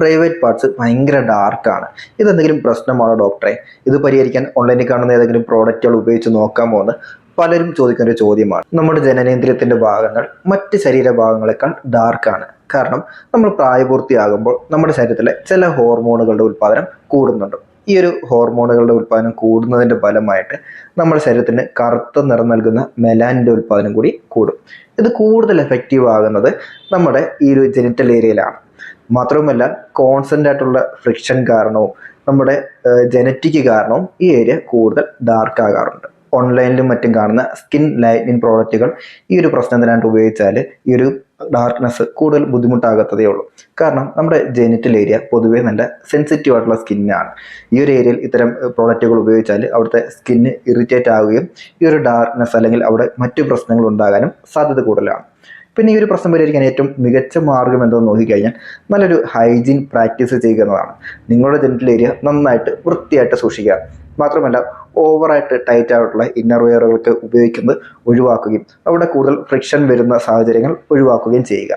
Private parts ഭയങ്കര ഡാർക്കാണ് ഇതെന്തെങ്കിലും പ്രശ്നമാണോ ഡോക്ടറെ? ഇത് പരിഹരിക്കാൻ ഓൺലൈനിൽ കാണുന്ന ഏതെങ്കിലും പ്രോഡക്റ്റുകൾ ഉപയോഗിച്ച് നോക്കാമോ എന്ന് പലരും ചോദിക്കുന്ന ഒരു ചോദ്യമാണ്. നമ്മുടെ ജനനേന്ദ്രിയത്തിന്റെ ഭാഗങ്ങൾ മറ്റ് ശരീരഭാഗങ്ങളെക്കാൾ ഡാർക്കാണ് കാരണം നമ്മൾ പ്രായപൂർത്തിയാകുമ്പോൾ നമ്മുടെ ശരീരത്തിലെ ചില ഹോർമോണുകളുടെ ഉൽപ്പാദനം കൂടുന്നുണ്ട്. ഈ ഒരു ഹോർമോണുകളുടെ ഉൽപ്പാദനം കൂടുന്നതിന്റെ ഫലമായിട്ട് നമ്മുടെ ശരീരത്തിന് കറുത്ത നിറം നൽകുന്ന മെലാനിന്റെ ഉൽപ്പാദനം കൂടി കൂടും. ഇത് കൂടുതൽ എഫക്റ്റീവ് ആകുന്നത് നമ്മുടെ ഈ ഒരു ജെനിറ്റൽ ഏരിയയിലാണ് മാത്രവുമല്ല കോൺസ്റ്റന്റ് ആയിട്ടുള്ള ഫ്രിക്ഷൻ കാരണവും നമ്മുടെ ജനറ്റിക് കാരണവും ഈ ഏരിയ കൂടുതൽ ഡാർക്ക് ആകാറുണ്ട്. ഓൺലൈനിലും മറ്റും കാണുന്ന സ്കിൻ ലൈറ്റനിങ് പ്രോഡക്റ്റുകൾ ഈ ഒരു പ്രശ്നത്തിനായിട്ട് ഉപയോഗിച്ചാൽ ഈ ഒരു ഡാർക്ക്നെസ് കൂടുതൽ ബുദ്ധിമുട്ടാകത്തതേ ഉള്ളൂ. കാരണം നമ്മുടെ ജെനിറ്റൽ ഏരിയ പൊതുവേ നല്ല സെൻസിറ്റീവ് ആയിട്ടുള്ള സ്കിന്നാണ് ഈ ഒരു ഏരിയയിൽ ഇത്തരം പ്രോഡക്റ്റുകൾ ഉപയോഗിച്ചാൽ അവിടുത്തെ സ്കിന്ന് ഇറിറ്റേറ്റ് ആവുകയും ഈ ഒരു ഡാർക്ക്നെസ് അല്ലെങ്കിൽ അവിടെ മറ്റു പ്രശ്നങ്ങൾ ഉണ്ടാകാനും സാധ്യത കൂടുതലാണ്. പിന്നെ ഈ ഒരു പ്രശ്നം പരിഹരിക്കാൻ ഏറ്റവും മികച്ച മാർഗം എന്തെന്ന് നോക്കിക്കഴിഞ്ഞാൽ നല്ലൊരു ഹൈജീൻ പ്രാക്ടീസ് ചെയ്യുക എന്നതാണ് നിങ്ങളുടെ ജെനിറ്റൽ ഏരിയ നന്നായിട്ട് വൃത്തിയായിട്ട് സൂക്ഷിക്കുക. മാത്രമല്ല ഓവറായിട്ട് ടൈറ്റ് ആയിട്ടുള്ള ഇന്നർ വെയറുകൾക്ക് ഉപയോഗിക്കുന്നത് ഒഴിവാക്കുകയും അവിടെ കൂടുതൽ ഫ്രിക്ഷൻ വരുന്ന സാഹചര്യങ്ങൾ ഒഴിവാക്കുകയും ചെയ്യുക.